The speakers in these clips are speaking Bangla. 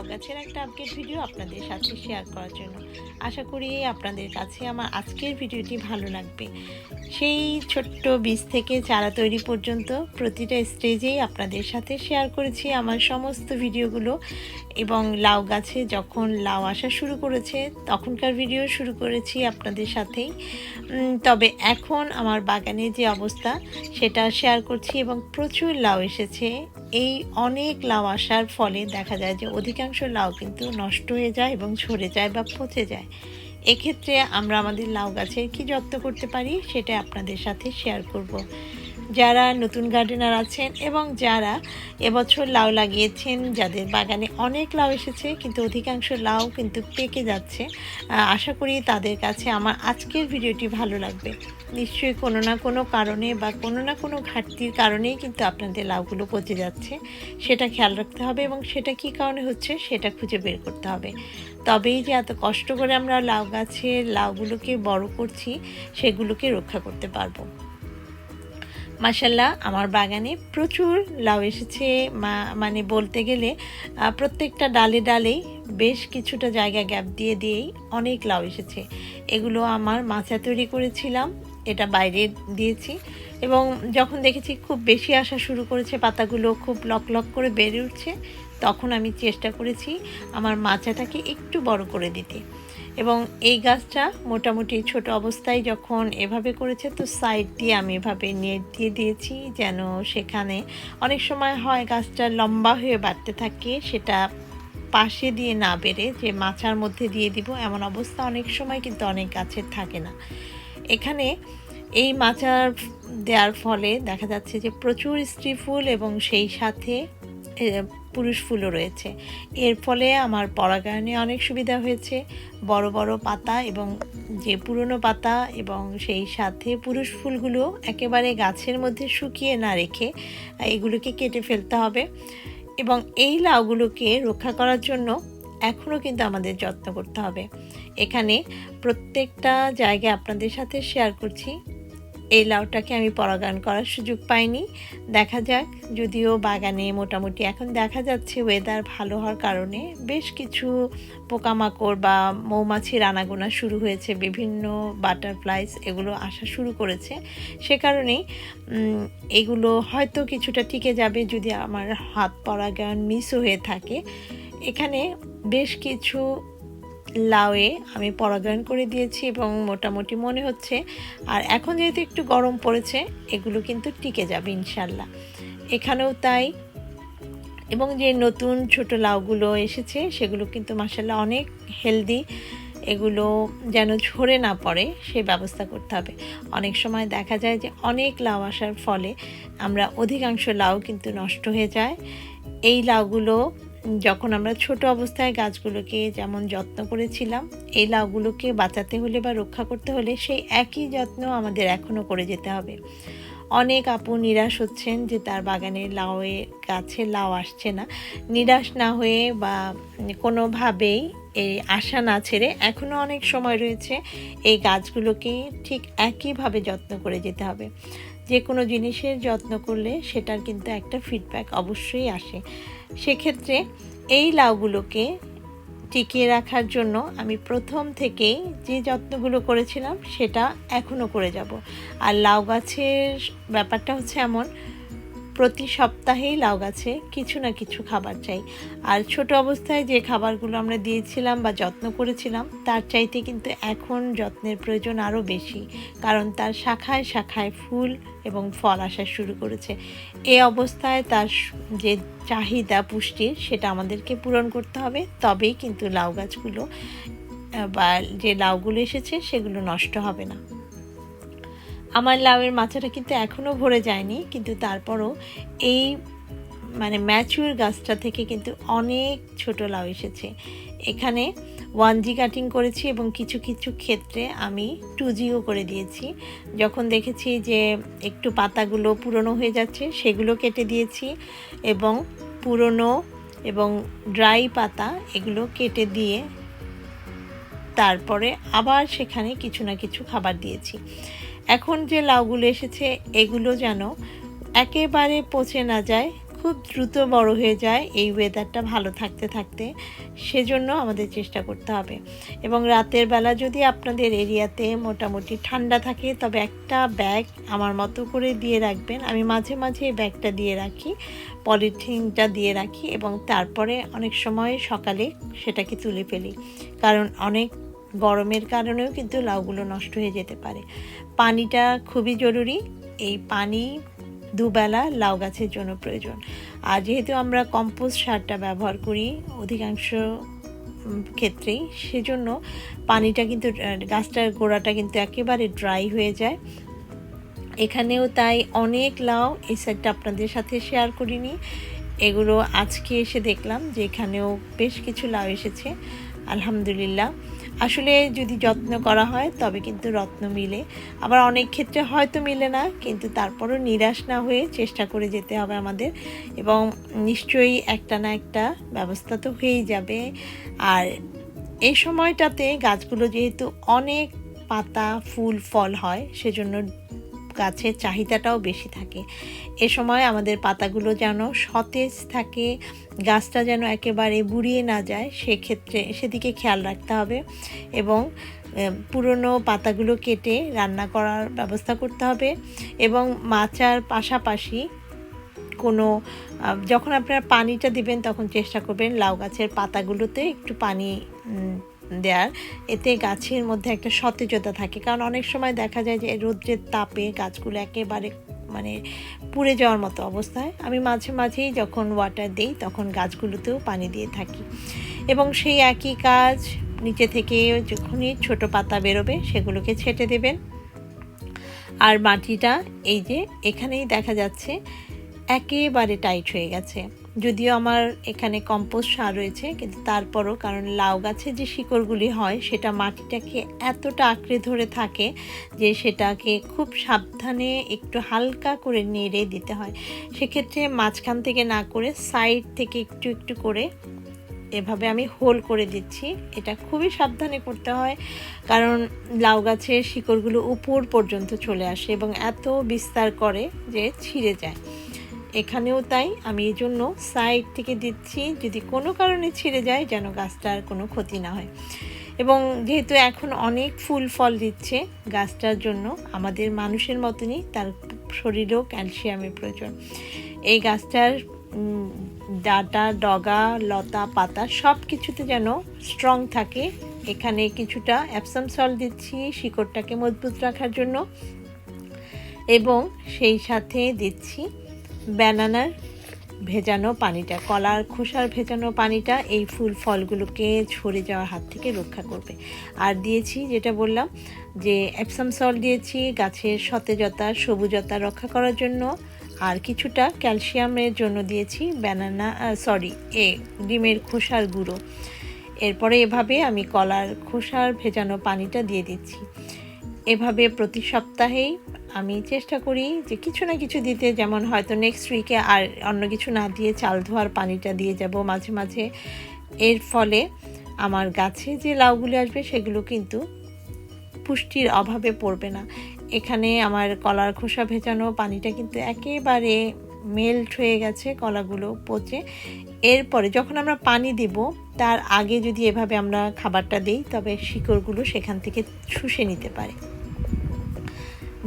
লাউ গাছের একটা আপডেট ভিডিও আপনাদের সাথে শেয়ার করার জন্য। আশা করি আপনাদের কাছে আমার আজকের ভিডিওটি ভালো লাগবে। সেই ছোট্ট বীজ থেকে চারা তৈরি পর্যন্ত প্রতিটা স্টেজেই আপনাদের সাথে শেয়ার করেছি আমার সমস্ত ভিডিওগুলো এবং লাউ গাছে যখন লাউ আসা শুরু করেছে, তখনকার ভিডিও শুরু করেছি আপনাদের সাথেই। তবে এখন আমার বাগানে যে অবস্থা, সেটা শেয়ার করছি এবং প্রচুর লাউ এসেছে। এই অনেক লাউ আসার ফলে দেখা যায় যে অধিকাংশ লাউ কিন্তু নষ্ট হয়ে যায় এবং ঝরে যায় বা পচে যায়। এক্ষেত্রে আমরা আমাদের লাউ গাছের কি যত্ন করতে পারি সেটা আপনাদের সাথে শেয়ার করব। যারা নতুন গার্ডেনার আছেন এবং যারা এবছর লাউ লাগিয়েছেন, যাদের বাগানে অনেক লাউ এসেছে, কিন্তু অধিকাংশ লাউ কিন্তু পেকে যাচ্ছে। আশা করি তাদের কাছে আমার আজকের ভিডিওটি ভালো লাগবে। নিশ্চয়ই কোনো না কোনো কারণে বা কোনো না কোনো ঘাটতির কারণেই কিন্তু আপনাদের লাউগুলো পচে যাচ্ছে। সেটা খেয়াল রাখতে হবে এবং সেটা কী কারণে হচ্ছে সেটা খুঁজে বের করতে হবে। তবেই যে এত কষ্ট করে আমরা লাউ গাছের লাউগুলোকে বড় করছি, সেগুলোকে রক্ষা করতে পারব। মাসাল্লাহ আমার বাগানে প্রচুর লাউ এসেছে। মানে বলতে গেলে প্রত্যেকটা ডালে ডালেই বেশ কিছুটা জায়গা গ্যাপ দিয়ে দিয়েই অনেক লাউ এসেছে। এগুলো আমার মাচা তৈরি করেছিলাম, এটা বাইরে দিয়েছি এবং যখন দেখেছি খুব বেশি আসা শুরু করেছে, পাতাগুলো খুব লক লক করে বেড়ে উঠছে, তখন আমি চেষ্টা করেছি আমার মাচাটাকে একটু বড় করে দিতে। এবং এই গাছটা মোটামুটি ছোট অবস্থায় যখন এভাবে করেছে, তো সাইড দিয়ে আমি এভাবে নেট দিয়ে দিয়েছি যেন সেখানে অনেক সময় হয় গাছটা লম্বা হয়ে বাড়তে থাকে, সেটা পাশে দিয়ে না বেড়ে যে মাচার মধ্যে দিয়ে দিব, এমন অবস্থা অনেক সময় কিন্তু অনেক গাছের থাকে না। এখানে এই মাচার দেওয়ার ফলে দেখা যাচ্ছে যে প্রচুর স্ত্রী ফুল এবং সেই সাথে পুরুষ ফুলও রয়েছে। এর ফলে আমার পরাগায়নে অনেক সুবিধা হয়েছে। বড় বড় পাতা এবং যে পুরনো পাতা এবং সেই সাথে পুরুষ ফুলগুলো একেবারে গাছের মধ্যে শুকিয়ে না রেখে এগুলোকে কেটে ফেলতে হবে এবং এই লাউগুলোকে রক্ষা করার জন্য এখনও কিন্তু আমাদের যত্ন করতে হবে। এখানে প্রত্যেকটা জায়গায় আপনাদের সাথে শেয়ার করছি। এই লাউটাকে আমি পরাগায়ন করার সুযোগ পাইনি। দেখা যাক, যদিও বাগানে মোটামুটি এখন দেখা যাচ্ছে ওয়েদার ভালো হওয়ার কারণে বেশ কিছু পোকামাকড় বা মৌমাছির আনাগোনা শুরু হয়েছে, বিভিন্ন বাটারফ্লাইস এগুলো আসা শুরু করেছে। সে কারণেই এগুলো হয়তো কিছুটা টিকে যাবে যদি আমার হাত পরাগায়ন মিসও হয়ে থাকে। এখানে বেশ কিছু লাউয়ে আমি পরাগায়ন করে দিয়েছি এবং মোটামুটি মনে হচ্ছে, আর এখন যেহেতু একটু গরম পড়েছে, এগুলো কিন্তু টিকে যাবে ইনশাল্লাহ এখানেও তাই, এবং যে নতুন ছোট লাউগুলো এসেছে, সেগুলো কিন্তু মাসাল্লাহ অনেক হেলদি এগুলো যেন ঝরে না পড়ে সেই ব্যবস্থা করতে হবে। অনেক সময় দেখা যায় যে অনেক লাউ আসার ফলে আমরা অধিকাংশ লাউ কিন্তু নষ্ট হয়ে যায়। এই লাউগুলো যখন আমরা ছোট অবস্থায় গাছগুলোকে যেমন যত্ন করেছিলাম, এই লাউগুলোকে বাঁচাতে হলে বা রক্ষা করতে হলে সেই একই যত্ন আমাদের এখনও করে যেতে হবে। অনেক আপু নিরাশ হচ্ছেন যে তার বাগানে লাউয়ে, গাছে লাউ আসছে না। নিরাশ না হয়ে বা কোনোভাবেই এই আশা না ছেড়ে এখনও অনেক সময় রয়েছে এই গাছগুলোকে ঠিক একইভাবে যত্ন করে যেতে হবে। যে কোনো জিনিসের যত্ন করলে সেটার কিন্তু একটা ফিডব্যাক অবশ্যই আসে। সেক্ষেত্রে এই লাউগুলোকে টিকিয়ে রাখার জন্য আমি প্রথম থেকেই যে যত্নগুলো করেছিলাম সেটা এখনও করে যাব। আর লাউ গাছের ব্যাপারটা হচ্ছে এমন প্রতি সপ্তাহেই লাউ গাছে কিছু না কিছু খাবার চাই। আর ছোট অবস্থায় যে খাবারগুলো আমরা দিয়েছিলাম বা যত্ন করেছিলাম, তার চাইতে কিন্তু এখন যত্নের প্রয়োজন আরও বেশি। কারণ তার শাখায় শাখায় ফুল এবং ফল আসা শুরু করেছে। এ অবস্থায় তার যে চাহিদা পুষ্টির, সেটা আমাদেরকে পূরণ করতে হবে। তবেই কিন্তু লাউ গাছগুলো বা যে লাউগুলো এসেছে, সেগুলো নষ্ট হবে না। আমার লাউয়ের মাচাটা কিন্তু এখনও ভরে যায়নি, কিন্তু তারপরও এই মানে ম্যাচুর গাছটা থেকে কিন্তু অনেক ছোট লাউ এসেছে। এখানে ওয়ান জি কাটিং করেছি এবং কিছু কিছু ক্ষেত্রে আমি টু জিও করে দিয়েছি। যখন দেখেছি যে একটু পাতাগুলো পুরনো হয়ে যাচ্ছে, সেগুলো কেটে দিয়েছি এবং পুরনো এবং ড্রাই পাতা এগুলো কেটে দিয়ে তারপরে আবার সেখানে কিছু না কিছু খাবার দিয়েছি। এখন যে লাউগুলো এসেছে, এগুলো যেন একেবারে পচে না যায়, খুব দ্রুত বড় হয়ে যায়, এই ওয়েদারটা ভালো থাকতে থাকতে সেজন্য আমাদের চেষ্টা করতে হবে। এবং রাতের বেলা যদি আপনাদের এরিয়াতে মোটামুটি ঠান্ডা থাকে, তবে একটা ব্যাগ আমার মতো করে দিয়ে রাখবেন। আমি মাঝে মাঝে এই ব্যাগটা দিয়ে রাখি, পলিথিনটা দিয়ে রাখি এবং তারপরে অনেক সময় সকালে সেটাকে তুলে ফেলি। কারণ অনেক গরমের কারণেও কিন্তু লাউগুলো নষ্ট হয়ে যেতে পারে। পানিটা খুবই জরুরি। এই পানি দুবেলা লাউ গাছের জন্য প্রয়োজন। আর যেহেতু আমরা কম্পোস্ট সারটা ব্যবহার করি অধিকাংশ ক্ষেত্রেই, সেজন্য পানিটা কিন্তু গাছটার গোড়াটা কিন্তু একেবারে ড্রাই হয়ে যায়। এখানেও তাই অনেক লাউ এই সাইডটা আপনাদের সাথে শেয়ার করিনি। এগুলো আজকে এসে দেখলাম যে এখানেও বেশ কিছু লাউ এসেছে। আলহামদুলিল্লাহ। আসলে যদি যত্ন করা হয়, তবে কিন্তু রত্ন মিলে। আবার অনেক ক্ষেত্রে হয়তো মিলে না, কিন্তু তারপরও নিরাশ না হয়ে চেষ্টা করে যেতে হবে আমাদের। এবং নিশ্চয়ই একটা না একটা ব্যবস্থা তো হয়েই যাবে। আর এই সময়টাতে গাছগুলো যেহেতু অনেক পাতা, ফুল, ফল হয়, সেজন্য গাছের চাহিদাটাও বেশি থাকে। এ সময় আমাদের পাতাগুলো যেন সতেজ থাকে, গাছটা যেন একেবারে বুড়িয়ে না যায়, সেক্ষেত্রে সেদিকে খেয়াল রাখতে হবে এবং পুরনো পাতাগুলো কেটে রান্না করার ব্যবস্থা করতে হবে এবং মাচার পাশাপাশি কোনো যখন আপনারা পানিটা দিবেন তখন চেষ্টা করবেন লাউ গাছের পাতাগুলোতে একটু পানি দেওয়ার এতে গাছের মধ্যে একটা সতেজতা থাকে। কারণ অনেক সময় দেখা যায় যে রৌদ্রের তাপে গাছগুলো একেবারে মানে পুড়ে যাওয়ার মতো অবস্থায়। আমি মাঝে মাঝেই যখন ওয়াটার দিই, তখন গাছগুলোতেও পানি দিয়ে থাকি। এবং সেই একই কাজ নিচে থেকে যখনই ছোট পাতা বেরোবে, সেগুলোকে ছেটে দেবেন। আর মাটিটা এই যে এখানেই দেখা যাচ্ছে, একেবারে টাইট হয়ে গেছে। যদিও আমার এখানে কম্পোস্ট সার রয়েছে, কিন্তু তারপরও কারণ লাউ গাছে যে শিকড়গুলি হয়, সেটা মাটিটাকে এতটা আঁকড়ে ধরে থাকে যে সেটাকে খুব সাবধানে একটু হালকা করে নেড়ে দিতে হয়। সেক্ষেত্রে মাঝখান থেকে না করে সাইড থেকে একটু একটু করে এভাবে আমি হোল করে দিচ্ছি। এটা খুবই সাবধানে করতে হয়, কারণ লাউ গাছের শিকড়গুলো উপর পর্যন্ত চলে আসে এবং এত বিস্তার করে যে ছিঁড়ে যায়। এখানেও তাই, আমি এই জন্য সাইড থেকে দিচ্ছি, যদি কোনো কারণে ছিঁড়ে যায় যেন গাছটার কোনো ক্ষতি না হয়। এবং যেহেতু এখন অনেক ফুল ফল দিচ্ছে গাছটার জন্য, আমাদের মানুষের মতনই তার শরীরেও ক্যালসিয়ামের প্রয়োজন। এই গাছটার ডাটা, ডগা, লতা, পাতা সব কিছুতে যেন স্ট্রং থাকে। এখানে কিছুটা অ্যাপসাম সল দিচ্ছি, শিকড়টাকে মজবুত রাখার জন্য। এবং সেই সাথে দিচ্ছি ব্যানানার ভেজানো পানিটা, কলার খোসার ভেজানো পানিটা এই ফুল ফলগুলোকে ঝরে যাওয়ার হাত থেকে রক্ষা করবে। আর দিয়েছি যেটা বললাম যে অ্যাপসাম সল দিয়েছি, গাছের সতেজতা, সবুজতা রক্ষা করার জন্য। আর কিছুটা ক্যালসিয়ামের জন্য দিয়েছি ব্যানানা সরি এ ডিমের খোসার গুঁড়ো। এরপরে এভাবে আমি কলার খোসার ভেজানো পানিটা দিয়ে দিচ্ছি। এভাবে প্রতি সপ্তাহেই আমি চেষ্টা করি যে কিছু না কিছু দিতে। যেমন হয়তো নেক্সট উইকে আর অন্য কিছু না দিয়ে চাল ধোয়ার পানিটা দিয়ে যাব মাঝে মাঝে। এর ফলে আমার গাছে যে লাউগুলি আসবে সেগুলো কিন্তু পুষ্টির অভাবে পড়বে না। এখানে আমার কলার খোসা ভেজানো পানিটা কিন্তু একেবারে মেল্ট হয়ে গেছে কলাগুলো পচে। এরপরে যখন আমরা পানি দেব, তার আগে যদি এভাবে আমরা খাবারটা দিই, তবে শিকড়গুলো সেখান থেকে শুষে নিতে পারে।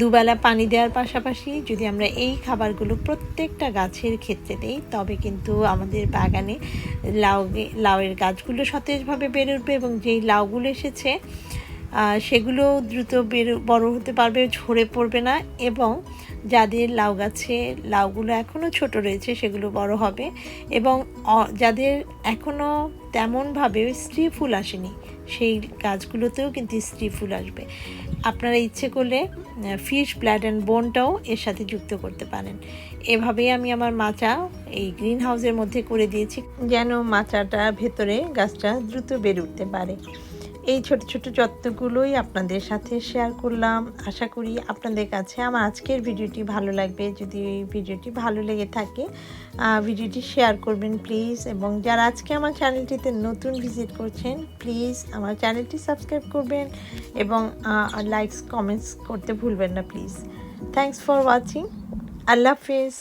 দুবেলা পানি দেওয়ার পাশাপাশি যদি আমরা এই খাবারগুলো প্রত্যেকটা গাছের ক্ষেত্রে দিই, তবে কিন্তু আমাদের বাগানে লাউ লাউয়ের গাছগুলো সতেজভাবে বেড়ে উঠবে এবং যেই লাউগুলো এসেছে সেগুলো দ্রুত বেরো বড় হতে পারবে, ঝরে পড়বে না এবং যাদের লাউ গাছে, লাউগুলো এখনও ছোট রয়েছে, সেগুলো বড় হবে এবং যাদের এখনও তেমনভাবে স্ত্রী ফুল আসেনি সেই গাছগুলোতেও কিন্তু স্ত্রী ফুল আসবে। আপনারা ইচ্ছে করলে ফিশ ব্লাড অ্যান্ড বোনটাও এর সাথে যুক্ত করতে পারেন। এভাবেই আমি আমার মাচা এই গ্রিন হাউসের মধ্যে করে দিয়েছি, যেন মাচাটা ভেতরে গাছটা দ্রুত বেড়ে উঠতে পারে। এই ছোট ছোট যত্নগুলোই আপনাদের সাথে শেয়ার করলাম। আশা করি আপনাদের কাছে আমার আজকের ভিডিওটি ভালো লাগবে। যদি ভিডিওটি ভালো লেগে থাকে ভিডিওটি শেয়ার করবেন প্লিজ এবং যারা আজকে আমার চ্যানেলটিতে নতুন ভিজিট করছেন প্লিজ আমার চ্যানেলটি সাবস্ক্রাইব করবেন এবং লাইকস কমেন্টস করতে ভুলবেন না প্লিজ থ্যাংকস ফর ওয়াচিং আল্লাহ হাফিজ।